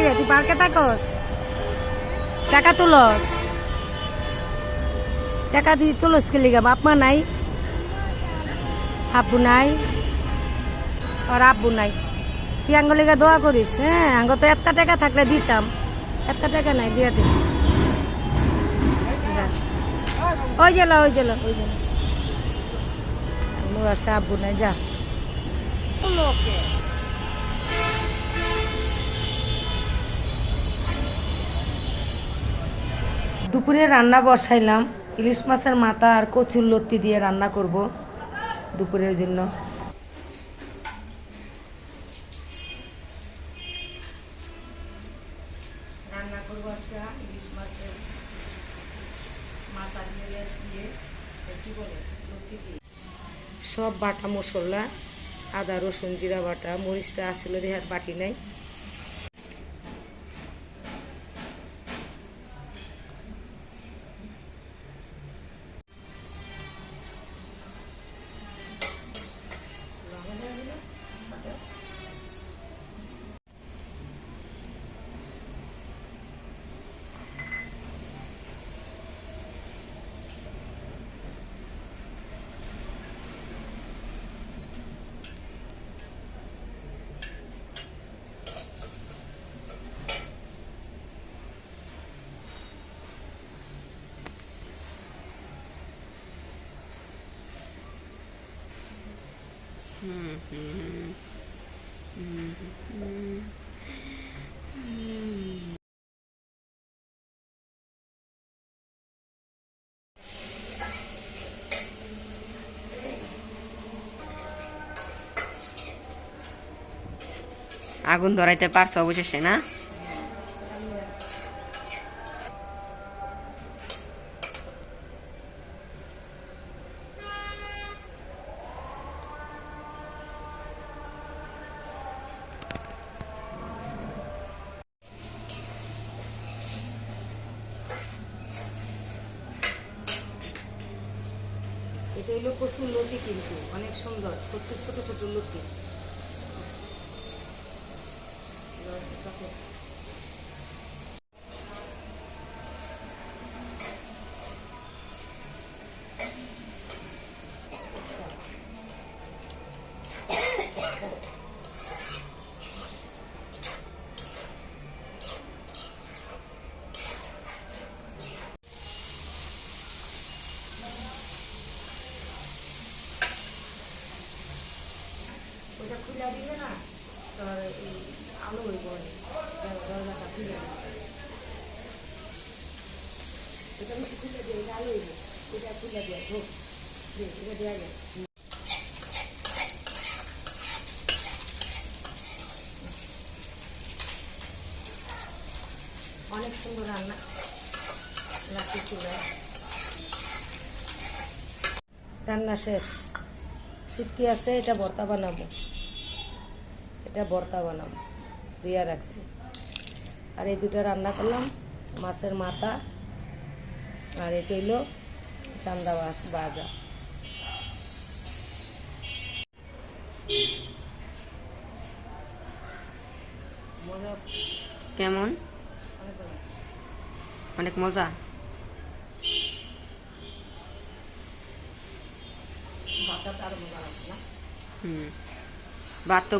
কি রে? তুই পার্কে থাকস? টাকা তুলস। টাকা দিয়ে তুলস কে লিগা? বাপ মা নাই। আব্বু নাই। আর আব্বু নাই। তুই আঙ্গ লিগা দোয়া করিস হ্যাঁ? আঙ্গ তো একটা টাকা থাকলে দিতাম। একটা টাকা নাই, দিয়া দে। যা। ওই জেলা ওই জেলা ওই জেলা আম্মু আছে, আব্বু নাই, যা। দুপুরে রান্না বসাইলাম। ইলিশ মাছের মাথা আর কচুর লত্তি দিয়ে রান্না করব দুপুরের জন্য। রান্না করব আজকে ইলিশ মাছের মাথা দিয়ে দিয়ে কি বলে লত্তি দিয়ে। সব বাটা মশলা আদা রসুন জিরা বাটা মরিচটা আসলে দেহার বাটি নাই। আগুন ধরাইতে পারছো অবশেষে না এটা হলো কচুর লতি কিন্তু অনেক সুন্দর প্রচুর ছোট ছোট লতি। ওটা খুলে দিলে না তোর এই আলো হইব। দরজাটা খুলে দিলে। এটা বেশি খুলে দিয়ে এটা আলো হইব। এটা খুলে দিয়ে দে, এটা দেওয়া যায় অনেক সুন্দর রান্না। লাঠি রান্না শেষ। শুটকি আছে এটা ভর্তা বানাবো। এটা ভর্তা বানাম দিয়া রাখছি। আর এই দুটা রান্না করলাম মাছের মাথা আর এটা হইল চান্দা মাছ ভাজা। কেমন? অনেক মজা। হুম। বাদ তো